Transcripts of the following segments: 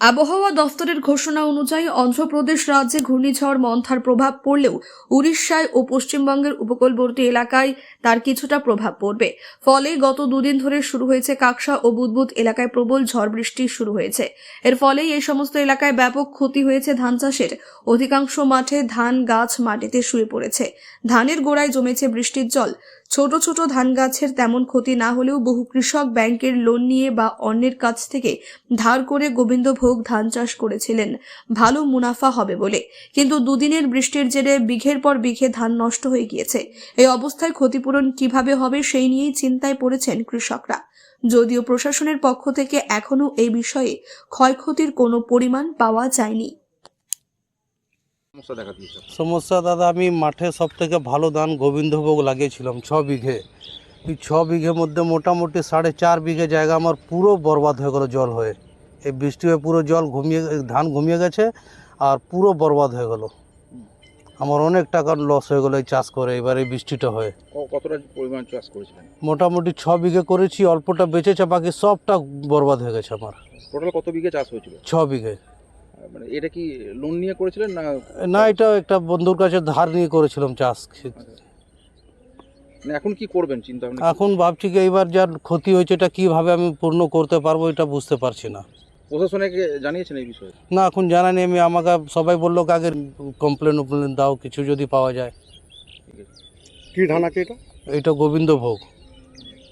আবহাওয়া দফতরের ঘোষণা অনুযায়ী অন্ধ্রপ্রদেশ রাজ্যে ঘূর্ণিঝড়, মন্থার প্রভাব পড়লেও উড়িষ্যায় ও পশ্চিমবঙ্গের উপকূলবর্তী এলাকায় তার কিছুটা প্রভাব পড়বে। ফলে গত দুদিন ধরে শুরু হয়েছে কাকসা ও বুদবুদ এলাকায় প্রবল ঝড় বৃষ্টি শুরু হয়েছে। এর ফলেই এই সমস্ত এলাকায় ব্যাপক ক্ষতি হয়েছে ধান চাষের। অধিকাংশ মাঠে ধান, গাছ মাটিতে শুয়ে পড়েছে। ধানের গোড়ায় জমেছে বৃষ্টির জল। ছোট ছোট ধান গাছের তেমন ক্ষতি না হলেও বহু কৃষক ব্যাংকের লোন নিয়ে বা অন্যের কাছ থেকে ধার করে গোবিন্দভোগ ধান চাষ করেছিলেন। ভালো মুনাফা হবে বলে। কিন্তু দুদিনের বৃষ্টির জেরে বিঘের পর বিঘে ধান নষ্ট হয়ে গিয়েছে। এই অবস্থায় ক্ষতিপূরণ কীভাবে হবে সেই নিয়েই চিন্তায় পড়েছেন কৃষকরা। যদিও প্রশাসনের পক্ষ থেকে এখনও এই বিষয়ে ক্ষয়ক্ষতির কোনো পরিমাণ পাওয়া যায়নি। সমস্যা দেখা দিয়েছে সমস্যা দাদা আমি মাঠে সব থেকে ভালো ধান গোবিন্দভোগ লাগিয়েছিলাম ছ বিঘে। এই ছ বিঘের মধ্যে মোটামুটি সাড়ে চার বিঘে জায়গা আমার পুরো বরবাদ হয়ে গেল জল হয়ে। এই বৃষ্টি হয়ে পুরো জল ঘুমিয়ে ধান ঘুমিয়ে গেছে আর পুরো বরবাদ হয়ে গেল। আমার অনেক টাকার লস হয়ে গেলো এই চাষ করে এবার এই বৃষ্টিটা হয়ে। কতটা পরিমাণ চাষ করেছিলেন? মোটামুটি ছ বিঘে করেছি অল্পটা বেঁচেছে বাকি সবটা বরবাদ হয়ে গেছে আমার। টোটাল কত বিঘে চাষ হয়েছিল? ছ বিঘে। মানে এটা কি লোন নিয়ে করেছিলেন না না এটা একটা বন্ধুর কাছে ধার নিয়ে করেছিলাম চাষ। মানে এখন কি করবেন চিন্তা ভাবনা এখন ভাবছি কি এইবার যার ক্ষতি হয়েছে এটা কীভাবে আমি পূর্ণ করতে পারব এটা বুঝতে পারছি না। প্রশাসনকে জানিয়েছেন এই বিষয়ে? না এখন জানা নেই আমি আমাকে সবাই বলল আগে কমপ্লেন উমপ্লেন দাও কিছু যদি পাওয়া যায়। কি ধান আছে এটা? এটা গোবিন্দ ভোগ।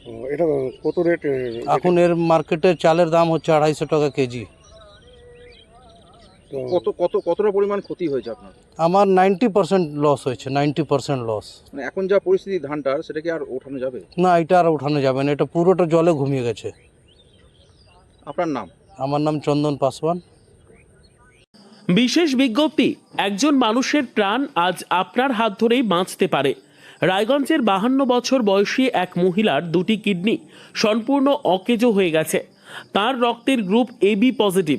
ও, এটা কত রেট? এখন এর মার্কেটে চালের দাম হচ্ছে আড়াইশো টাকা কেজি। কত কত কতটা পরিমাণ ক্ষতি হয়েছে আপনার? আমার নাইনটি পার্সেন্ট লস হয়েছে নাইনটি পার্সেন্ট লস মানে এখন যা পরিস্থিতি ধানটার সেটা কি আর ওঠানো যাবে? না এটা আর উঠানো যাবে না এটা পুরোটা জলে ঘুমিয়ে গেছে। আপনার নাম? আমার নাম চন্দন পাসওয়ান। বিশেষ বিজ্ঞপ্তি একজন মানুষের প্রাণ আজ আপনার হাত ধরেই বাঁচতে পারে। রায়গঞ্জের বাহান্ন বছর বয়সী এক মহিলার দুটি কিডনি সম্পূর্ণ অকেজো হয়ে গেছে। তার রক্তের গ্রুপ এবি পজিটিভ